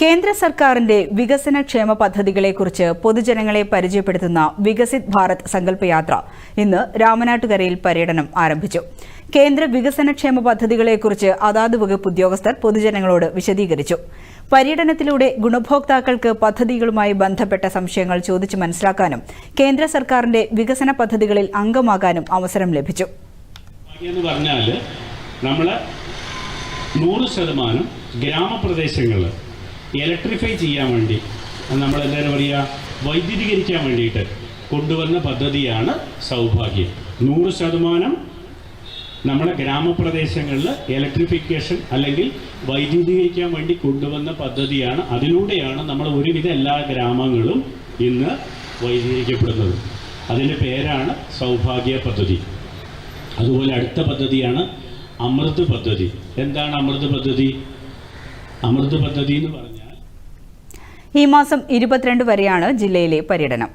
കേന്ദ്ര സർക്കാരിന്റെ വികസന ക്ഷേമ പദ്ധതികളെക്കുറിച്ച് പൊതുജനങ്ങളെ പരിചയപ്പെടുത്തുന്ന വികസിത് ഭാരത് സങ്കല്പയാത്ര ഇന്ന് രാമനാട്ടുകരയിൽ പര്യടനം ആരംഭിച്ചു. കേന്ദ്ര വികസന ക്ഷേമ പദ്ധതികളെക്കുറിച്ച് അതാത് വകുപ്പ് ഉദ്യോഗസ്ഥർ പൊതുജനങ്ങളോട് വിശദീകരിച്ചു. പര്യടനത്തിലൂടെ ഗുണഭോക്താക്കൾക്ക് പദ്ധതികളുമായി ബന്ധപ്പെട്ട സംശയങ്ങൾ ചോദിച്ചു മനസ്സിലാക്കാനും കേന്ദ്ര സർക്കാരിന്റെ വികസന പദ്ധതികളിൽ അംഗമാകാനും അവസരം ലഭിച്ചു. നമ്മൾ നൂറ് ശതമാനം ഗ്രാമപ്രദേശങ്ങളിൽ ഇലക്ട്രിഫൈ ചെയ്യാൻ വേണ്ടി. നമ്മൾ എന്തായാലും പറയുക വൈദ്യുതീകരിക്കാൻ വേണ്ടിയിട്ട് കൊണ്ടുവന്ന പദ്ധതിയാണ് സൗഭാഗ്യം. നൂറ് ശതമാനം നമ്മുടെ ഗ്രാമപ്രദേശങ്ങളിൽ ഇലക്ട്രിഫിക്കേഷൻ അല്ലെങ്കിൽ വൈദ്യുതീകരിക്കാൻ വേണ്ടി കൊണ്ടുവന്ന പദ്ധതിയാണ്. അതിലൂടെയാണ് നമ്മൾ ഒരുവിധ എല്ലാ ഗ്രാമങ്ങളും ഇന്ന് വൈദ്യുതീകരിക്കപ്പെടുന്നത്. അതിന്റെ പേരാണ് സൗഭാഗ്യ പദ്ധതി. അതുപോലെ അടുത്ത പദ്ധതിയാണ് അമൃത് പദ്ധതി. എന്താണ് അമൃത് പദ്ധതി? അമൃത് പദ്ധതി എന്ന് പറഞ്ഞാൽ ഈ മാസം ഇരുപത്തിരണ്ട് വരെയാണ് ജില്ലയിലെ പര്യടനം.